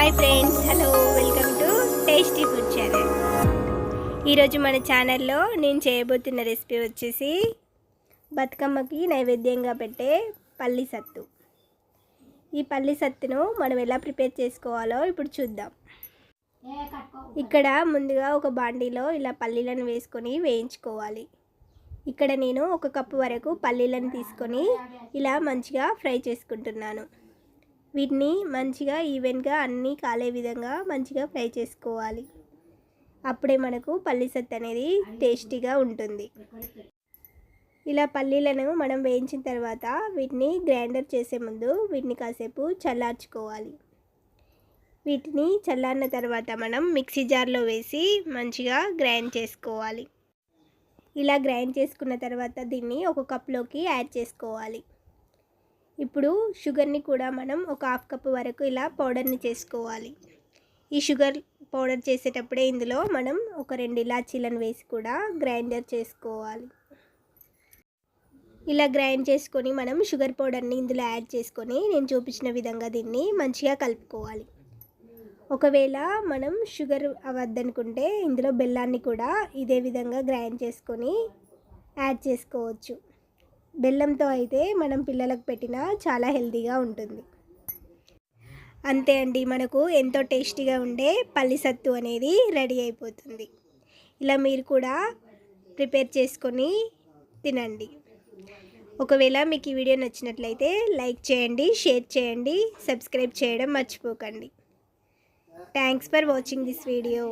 Hi friends hello welcome to tasty food channel ఈరోజు మన ఛానల్లో నేను చేయబోతున్న రెసిపీ వచ్చేసి బతుకమ్మకి నైవేద్యంగా పెట్టే పల్లి సత్తు. ఈ పల్లి సత్తును మనం ఎలా ప్రిపేర్ చేసుకోవాలో ఇప్పుడు చూద్దాం. ఇక్కడ ముందుగా ఒక బాండీలో ఇలా పల్లీలను వేసుకొని వేయించుకోవాలి. ఇక్కడ నేను ఒక కప్పు వరకు పల్లీలను తీసుకొని ఇలా మంచిగా ఫ్రై చేసుకుంటున్నాను. వీటిని మంచిగా ఈవెన్గా అన్నీ కాలే విధంగా మంచిగా ఫ్రై చేసుకోవాలి. అప్పుడే మనకు పల్లి సత్తు అనేది టేస్టీగా ఉంటుంది. ఇలా పల్లీలను మనం వేయించిన తర్వాత వీటిని గ్రైండర్ చేసే ముందు వీటిని కాసేపు చల్లార్చుకోవాలి. వీటిని చల్లారిన తర్వాత మనం మిక్సీ జార్లో వేసి మంచిగా గ్రైండ్ చేసుకోవాలి. ఇలా గ్రైండ్ చేసుకున్న తర్వాత దీన్ని ఒక కప్లోకి యాడ్ చేసుకోవాలి. ఇప్పుడు షుగర్ని కూడా మనం ఒక హాఫ్ కప్ వరకు ఇలా పౌడర్ని చేసుకోవాలి. ఈ షుగర్ పౌడర్ చేసేటప్పుడే ఇందులో మనం ఒక రెండు ఇలాచీలను వేసి కూడా గ్రైండర్ చేసుకోవాలి. ఇలా గ్రైండ్ చేసుకొని మనం షుగర్ పౌడర్ని ఇందులో యాడ్ చేసుకొని నేను చూపించిన విధంగా దీన్ని మంచిగా కలుపుకోవాలి. ఒకవేళ మనం షుగర్ అవద్దనుకుంటే ఇందులో బెల్లాన్ని కూడా ఇదే విధంగా గ్రైండ్ చేసుకొని యాడ్ చేసుకోవచ్చు. బెల్లంతో అయితే మనం పిల్లలకు పెట్టినా చాలా హెల్తీగా ఉంటుంది. అంతే అండి మనకు ఎంతో టేస్టీగా ఉండే పల్లి సత్తు అనేది రెడీ అయిపోతుంది. ఇలా మీరు కూడా ప్రిపేర్ చేసుకొని తినండి. ఒకవేళ మీకు ఈ వీడియో నచ్చినట్లయితే లైక్ చేయండి షేర్ చేయండి సబ్స్క్రైబ్ చేయడం మర్చిపోకండి. Thanks for watching this video.